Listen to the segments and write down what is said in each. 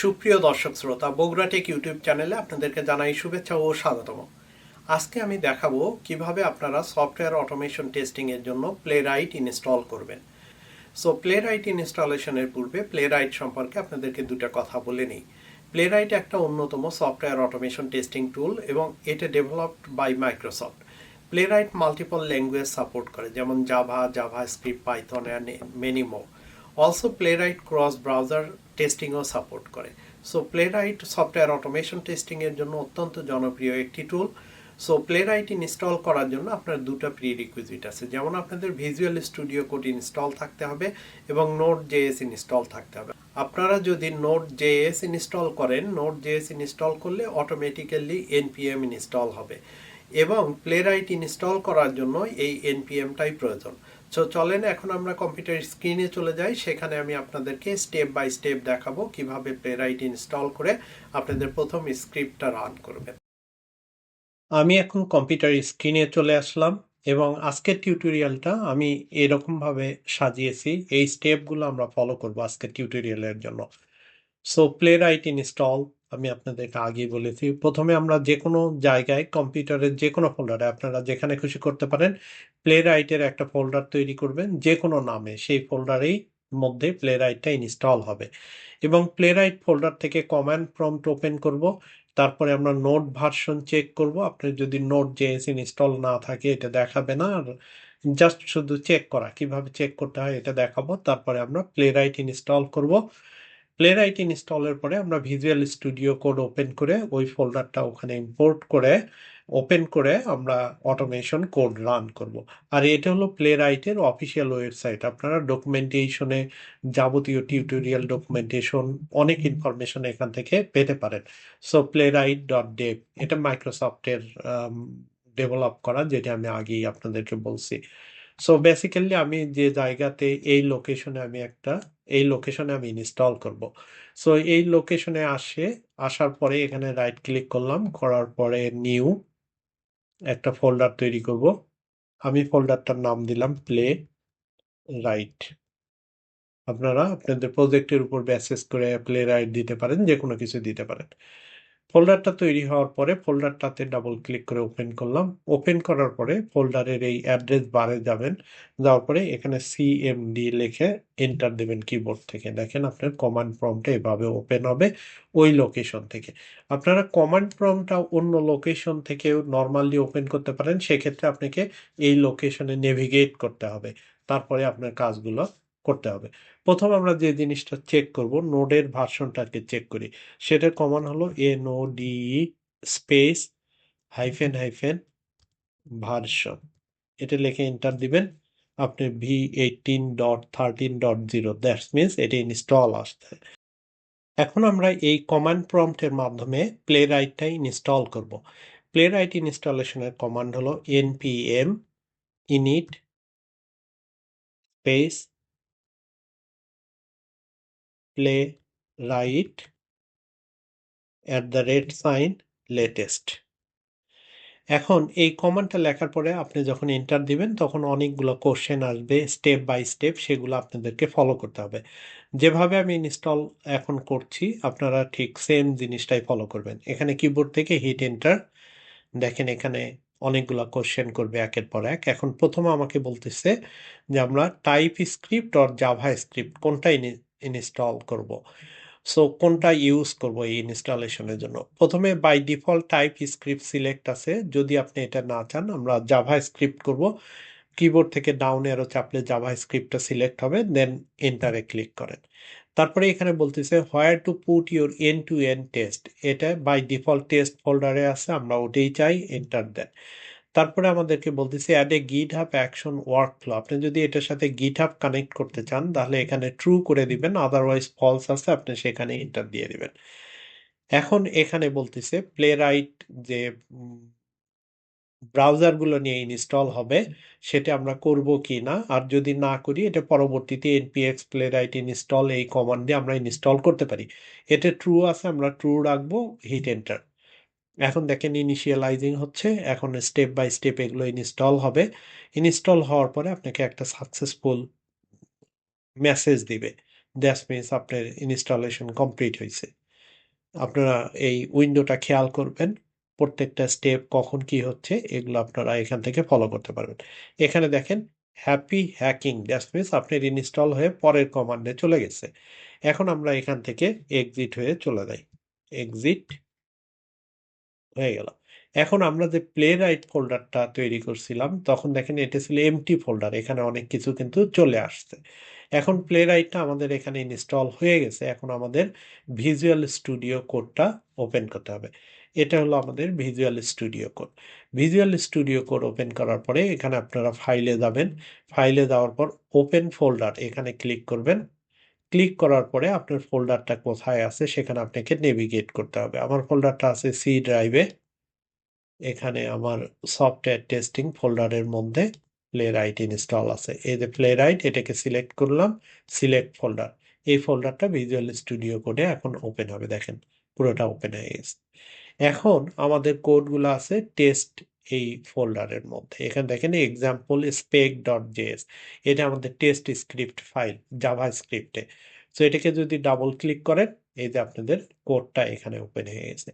সুপ্রিয় দর্শক শ্রোতা বগুড়া টেক ইউটিউব চ্যানেলে আপনাদেরকে জানাই শুভেচ্ছা ও স্বাগতম। আজকে আমি দেখাবো কীভাবে আপনারা সফটওয়্যার অটোমেশন টেস্টিং এর জন্য প্লে রাইট ইনস্টল করবেন। সো প্লে রাইট ইনস্টলেশনের পূর্বে প্লে রাইট সম্পর্কে আপনাদেরকে দুটো কথা বলে নিই। প্লে রাইট একটা অন্যতম সফটওয়্যার অটোমেশন টেস্টিং টুল এবং এটা developed by Microsoft. Playwright multiple language support করে, যেমন Java JavaScript Python, and many more also Playwright cross browser টেস্টিংও support করে। So Playwright software automation টেস্টিংয়ের জন্য অত্যন্ত জনপ্রিয় একটি tool so Playwright install করার জন্য আপনার দুটো প্রি রিকুইজিট আছে। যেমন আপনাদের ভিজুয়াল স্টুডিও কোড ইনস্টল থাকতে হবে এবং নোট জেএস ইনস্টল থাকতে হবে। আপনারা যদি নোট জেএস ইনস্টল করেন নোট জেএস ইনস্টল করলে অটোমেটিক্যালি এনপিএম ইনস্টল হবে। এবং প্লে রাইট ইনস্টল করার জন্য এই এনপিএমটাই প্রয়োজন। সো চলেন, এখন আমরা কম্পিউটার স্ক্রিনে চলে যাই। সেখানে আমি আপনাদেরকে স্টেপ বাই স্টেপ দেখাবো কীভাবে প্লে রাইট ইনস্টল করে আপনাদের প্রথম স্ক্রিপ্টটা রান করবেন। আমি এখন কম্পিউটার স্ক্রিনে চলে আসলাম এবং আজকের টিউটোরিয়ালটা আমি এরকমভাবে সাজিয়েছি। এই স্টেপগুলো আমরা ফলো করব আজকের টিউটোরিয়ালের জন্য। সো প্লে রাইট ইনস্টল আমি আপনাদেরকে আগেই বলেছি। প্রথমে আমরা যে কোনো জায়গায় কম্পিউটারের যে কোনো ফোল্ডারে আপনারা যেখানে খুশি করতে পারেন প্লে রাইটের একটা ফোল্ডার তৈরি করবেন যে কোনো নামে। সেই ফোল্ডারেই মধ্যে প্লে রাইটটা ইনস্টল হবে। এবং প্লে রাইট ফোল্ডার থেকে কমান্ড প্রম্পট ওপেন করব। তারপরে আমরা নোট ভার্সন চেক করব। আপনার যদি নোট জেএস ইনস্টল না থাকে, এটা দেখাবে না। আর জাস্ট শুধু চেক করা। কীভাবে চেক করতে হয়, এটা দেখাবো। তারপরে আমরা প্লে রাইট ইনস্টল করব। প্লে রাইট ইনস্টলের পরে আমরা ভিজুয়াল স্টুডিও কোড ওপেন করে ওই ফোল্ডারটা ওখানে ইম্পোর্ট করে ওপেন করে আমরা অটোমেশন কোড রান করব। আর এটা হলো প্লে রাইটের অফিসিয়াল ওয়েবসাইট আপনারা ডকুমেন্টেশনে যাবতীয় টিউটোরিয়াল ডকুমেন্টেশন অনেক ইনফরমেশন এখান থেকে পেতে পারেন। So Playwright dot dev এটা মাইক্রোসফটের ডেভেলপ করা, যেটা আমি আগেই আপনাদেরকে বলছি। সো বেসিক্যালি আমি যে জায়গাতে এই লোকেশনে আমি একটা এই লোকেশনে আমি ইনস্টল করব। সো এই লোকেশনে আসে, আসার পরে এখানে রাইট ক্লিক করলাম, করার পরে নিউ একটা ফোল্ডার তৈরি করব। আমি ফোল্ডারটার নাম দিলাম প্লে রাইট আপনারা আপনাদের প্রজেক্টের উপর ব্যাসেস করে প্লে রাইট দিতে পারেন যে কোনো কিছু দিতে পারেন। ফোল্ডারটা তৈরি হওয়ার পরে ফোল্ডারটাতে ডাবল ক্লিক করে ওপেন করলাম। ওপেন করার পরে ফোল্ডারের এই অ্যাড্রেস বারে যাবেন। যাওয়ার পরে এখানে সিএমডি লিখে এন্টার দেবেন কিবোর্ড থেকে। দেখেন আপনার কমান্ড প্রম্পটা এভাবে ওপেন হবে ওই লোকেশন থেকে। আপনারা কমান্ড প্রম্পটা অন্য লোকেশন থেকেও নর্মালি ওপেন করতে পারেন। সেক্ষেত্রে আপনাকে এই লোকেশনে নেভিগেট করতে হবে। তারপরে আপনার কাজগুলো করতে হবে। প্রথম আমরা যে জিনিসটা চেক করব, নোডের ভার্সনটাকে চেক করি। সেটার কমান হলো N O D space hyphen hyphen version. এটা লিখে এন্টার দিবেন। আপনি V eighteen dot thirteen dot zero that's means এটা ইনস্টল আসতে এখন আমরা এই কমান্ড প্রম্পটের মাধ্যমে প্লে রাইটটা ইনস্টল করব। প্লে রাইট ইনস্টলেশনের কমান্ড হলো npm init space Playwright at the rate sign latest এখন এই কমান্ডটা লেখার পরে আপনি যখন এন্টার দিবেন, তখন অনেকগুলো কোশ্চেন আসবে স্টেপ বাই স্টেপ সেগুলো আপনাদেরকে ফলো করতে হবে। যেভাবে আমি ইনস্টল এখন করছি, আপনারা ঠিক সেম জিনিসটাই ফলো করবেন। এখানে কিবোর্ড থেকে হিট এন্টার দেখেন এখানে অনেকগুলো কোশ্চেন করবে একের পর এক। এখন প্রথম আমাকে বলতেছে যে আমরা TypeScript or JavaScript কোনটা ইনস্টল করব। সো কোনটা ইউজ করব এই ইনস্টলেশনের জন্য? প্রথমে by default TypeScript select আছে। যদি আপনি এটা না চান, আমরা জাভা স্ক্রিপ্ট করব। কিবোর্ড থেকে ডাউন এরো চাপলে জাভা স্ক্রিপ্টটা সিলেক্ট হবে দেন এন্টারে ক্লিক করেন। তারপরে এখানে বলতেছে where to put your end to end test এটা বাই ডিফল্ট টেস্ট ফোল্ডারে আছে, আমরা ওটাই চাই এন্টার দেন। তারপরে আমাদেরকে বলতেছে অ্যাড এ গিট হাব অ্যাকশন ওয়ার্ক ফ্লো আপনি যদি এটার সাথে গিট হাব কানেক্ট করতে চান, তাহলে এখানে ট্রু করে দিবেন আদারওয়াইজ ফলস আছে, আপনি সেখানে এন্টার দিয়ে দিবেন। এখন এখানে বলতেছে প্লে রাইট যে ব্রাউজারগুলো নিয়ে ইনস্টল হবে, সেটা আমরা করব কি না আর যদি না করি, এটা পরবর্তীতে এনপিএক্স প্লে রাইট ইনস্টল এই কমান্ড দিয়ে আমরা ইনস্টল করতে পারি। এটা ট্রু আছে, আমরা ট্রু রাখব হিট এন্টার এখন দেখেন ইনিশিয়ালাইজিং হচ্ছে, এখন স্টেপ বাই স্টেপ এগুলো ইনস্টল হবে। ইনস্টল হওয়ার পরে আপনাকে একটা সাকসেসফুল মেসেজ দিবে। দ্যাটস মিনস আপনার ইনস্টলেশন কমপ্লিট হয়েছে। আপনারা এই উইন্ডোটা খেয়াল করবেন, প্রত্যেকটা স্টেপ কখন কি হচ্ছে, এগুলো আপনারা এখান থেকে ফলো করতে পারবেন। এখানে দেখেন হ্যাপি হ্যাকিং দ্যাটস মিনস আপনার ইনস্টল হয়ে পরের কমান্ডে চলে গেছে। এখন আমরা এখান থেকে এক্সিট হয়ে চলে যাই। এক্সিট হয়ে গেল। এখন আমরা যে প্লে রাইট ফোল্ডারটা তৈরি করছিলাম, তখন দেখেন এটা ছিল এমটি ফোল্ডার এখানে অনেক কিছু কিন্তু চলে আসছে। এখন প্লে রাইটটা আমাদের এখানে ইনস্টল হয়ে গেছে, এখন আমাদের ভিজুয়াল স্টুডিও কোডটা ওপেন করতে হবে। এটা হলো আমাদের Visual Studio Code Visual Studio Code open করার পরে এখানে আপনারা ফাইলে যাবেন। ফাইলে যাওয়ার পর ওপেন ফোল্ডার এখানে ক্লিক করবেন। ক্লিক করার পরে আপনার ফোল্ডারটা কোথায় আছে সেখানে আপনাকে নেভিগেট করতে হবে। আমার ফোল্ডারটা আছে সি ড্রাইভে এখানে আমার সফটওয়্যার টেস্টিং ফোল্ডারের মধ্যে প্লে রাইট ইনস্টল আছে। এই যে প্লে রাইট এটাকে সিলেক্ট করলাম সিলেক্ট ফোল্ডার এই ফোল্ডারটা ভিজুয়াল স্টুডিও কোডে এখন ওপেন হবে, দেখেন। পুরোটা ওপেন হয়ে গেছে। এখন আমাদের কোডগুলো আছে টেস্ট এই ফোল্ডারের মধ্যে। এখানে দেখেন এক্সাম্পল স্পেক ডট জেএস এটা আমাদের টেস্ট স্ক্রিপ্ট ফাইল জাভা স্ক্রিপ্টে তো এটাকে যদি ডাবল ক্লিক করেন, এই যে আপনাদের কোডটা এখানে ওপেন হয়ে গেছে।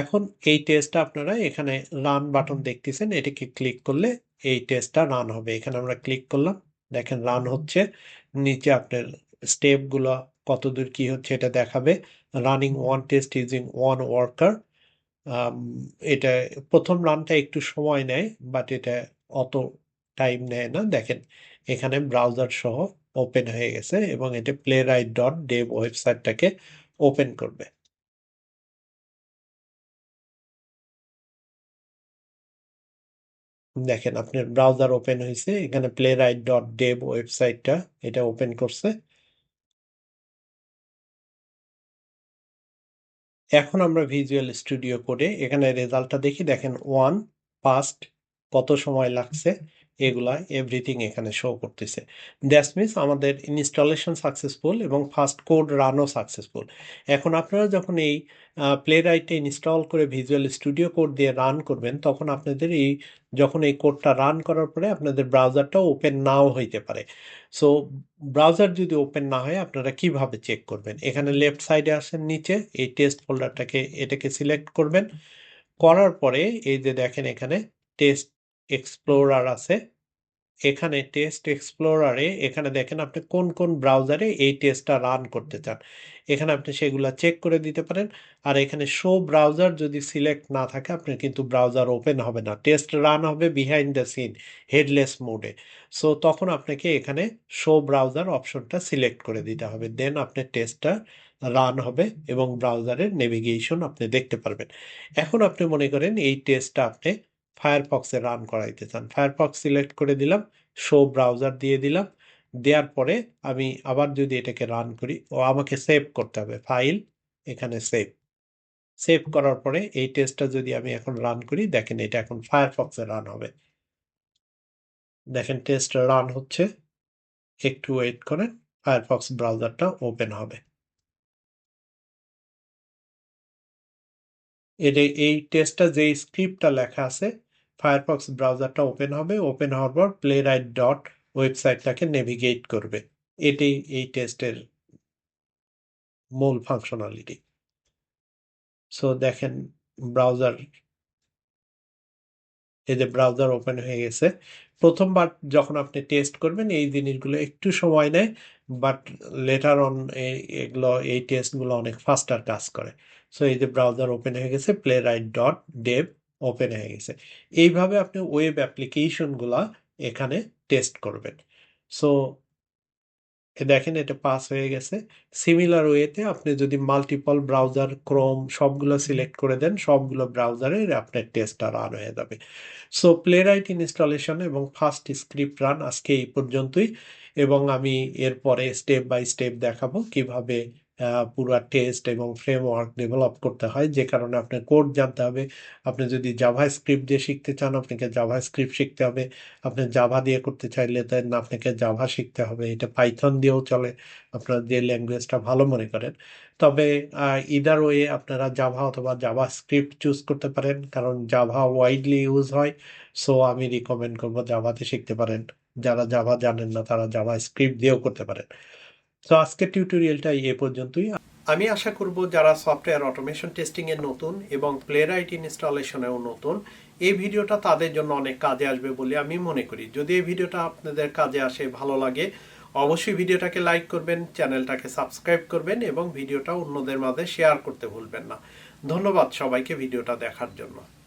এখন এই টেস্টটা আপনারা এখানে রান বাটন দেখতেছেন, এটাকে ক্লিক করলে এই টেস্টটা রান হবে। এখানে আমরা ক্লিক করলাম, দেখেন রান হচ্ছে, নিচে আপনার স্টেপগুলো কতদূর কি হচ্ছে এটা দেখাবে। Running one test using one worker এটা প্রথম রানটা একটু সময় নেয় বাট এটা অত টাইম নেয় না। দেখেন, এখানে ব্রাউজার সহ ওপেন হয়ে গেছে এবং এটা প্লে রাইট ডট ডেভ ওয়েবসাইটটাকে ওপেন করবে। দেখেন, আপনার ব্রাউজার ওপেন হয়েছে, এখানে প্লে রাইট ডট ডেভ ওয়েবসাইটটা এটা ওপেন করছে। এখন আমরা ভিজুয়াল স্টুডিও কোডে এখানে রেজাল্টটা দেখি। দেখেন ওয়ান পাস্ট কত সময় লাগছে? এগুলা এভরিথিং এখানে শো করতেছে। দ্যাটস মিনস আমাদের ইনস্টলেশন সাকসেসফুল এবং ফার্স্ট কোড রানও সাকসেসফুল এখন আপনারা যখন এই প্লে রাইটে ইনস্টল করে ভিজুয়াল স্টুডিও কোড দিয়ে রান করবেন, তখন আপনাদের এই, যখন এই কোডটা রান করার পরে আপনাদের ব্রাউজারটা ওপেন নাও হইতে পারে। সো ব্রাউজার যদি ওপেন না হয়, আপনারা কীভাবে চেক করবেন? এখানে লেফট সাইডে আসেন নিচে, এই টেস্ট ফোল্ডারটাকে এটাকে সিলেক্ট করবেন। করার পরে এই যে দেখেন এখানে টেস্ট এক্সপ্লোরার আছে। এখানে টেস্ট এক্সপ্লোরারে এখানে দেখেন আপনি কোন কোন ব্রাউজারে এই টেস্টটা রান করতে চান। এখানে আপনি সেগুলা চেক করে দিতে পারেন। আর এখানে শো ব্রাউজার যদি সিলেক্ট না থাকে, আপনার কিন্তু ব্রাউজার ওপেন হবে না। টেস্ট রান হবে বিহাইন্ড দ্য সিন হেডলেস মোডে সো তখন আপনাকে এখানে শো ব্রাউজার অপশনটা সিলেক্ট করে দিতে হবে। দেন আপনার টেস্টটা রান হবে এবং ব্রাউজারের নেভিগেশন আপনি দেখতে পারবেন। এখন আপনি মনে করেন এই টেস্টটা আপনি ফায়ারফক্সে রান করাইতে চান। ফায়ারফক্স সিলেক্ট করে দিলাম শো ব্রাউজার দিয়ে দিলাম। দেওয়ার পরে আমি আবার যদি এটাকে রান করি, ও আমাকে সেভ করতে হবে ফাইল এখানে সেভ সেভ করার পরে এই টেস্টটা যদি আমি এখন রান করি, দেখেন এটা এখন ফায়ারফক্সে রান হবে। দেখেন টেস্ট রান হচ্ছে। একটু ওয়েট করেন ফায়ারফক্স ব্রাউজারটা ওপেন হবে। এটা এই টেস্টটা যে স্ক্রিপ্টটা লেখা আছে ফায়ারফক্স ব্রাউজারটা ওপেন হবে। ওপেন হওয়ার পর প্লে রাইট ডট ওয়েবসাইটটাকে নেভিগেট করবে। এটাই এই টেস্টের মূল ফাংশনালিটি সো দেখেন ব্রাউজার এই যে ব্রাউজার ওপেন হয়ে গেছে। প্রথমবার যখন আপনি টেস্ট করবেন, এই জিনিসগুলো একটু সময় নেয় বাট লেটার অন এগুলো, এই টেস্টগুলো অনেক ফাস্টার কাজ করে। সো এই যে ব্রাউজার ওপেন হয়ে গেছে Playwright dot dev open হয়ে গেছে। এইভাবে আপনি ওয়েব অ্যাপ্লিকেশনগুলা এখানে টেস্ট করবেন। সো দেখেন এটা পাস হয়ে গেছে। সিমিলার ওয়েতে আপনি যদি মাল্টিপল ব্রাউজার ক্রোম সবগুলো সিলেক্ট করে দেন, সবগুলো ব্রাউজারে আপনার টেস্টটা রান হয়ে যাবে। সো প্লে রাইট ইনস্টলেশন এবং ফার্স্ট স্ক্রিপ্ট রান আজকে এই পর্যন্তই। এবং আমি এরপরে স্টেপ বাই স্টেপ দেখাবো কীভাবে পুরো টেস্ট এবং ফ্রেমওয়ার্ক ডেভেলপ করতে হয়। যে কারণে আপনার কোড জানতে হবে। আপনি যদি জাভা স্ক্রিপ্ট দিয়ে শিখতে চান, আপনাকে জাভা স্ক্রিপ্ট শিখতে হবে। আপনি জাভা দিয়ে করতে চাইলে দেন আপনাকে জাভা শিখতে হবে। এটা পাইথন দিয়েও চলে। আপনারা যে ল্যাঙ্গুয়েজটা ভালো মনে করেন। তবে ইদার ওয়ে আপনারা জাভা অথবা জাভা স্ক্রিপ্ট চুজ করতে পারেন। কারণ জাভা ওয়াইডলি ইউজ হয়। সো আমি রিকমেন্ড করব জাভাতে শিখতে পারেন। যারা জাভা জানেন না, তারা জাভা স্ক্রিপ্ট দিয়েও করতে পারেন। তো আজকের টিউটোরিয়ালটা এ পর্যন্তই। আমি আশা করব যারা সফটওয়্যার অটোমেশন টেস্টিংয়ে নতুন এবং প্লেরাইট ইনস্টলেশনেও নতুন, এই ভিডিওটা তাদের জন্য অনেক কাজে আসবে বলে আমি মনে করি। যদি এই ভিডিওটা আপনাদের কাজে আসে, ভালো লাগে, অবশ্যই ভিডিওটাকে লাইক করবেন, চ্যানেলটাকে সাবস্ক্রাইব করবেন এবং ভিডিওটা অন্যদের মাঝে শেয়ার করতে ভুলবেন না। ধন্যবাদ সবাইকে ভিডিওটা দেখার জন্য।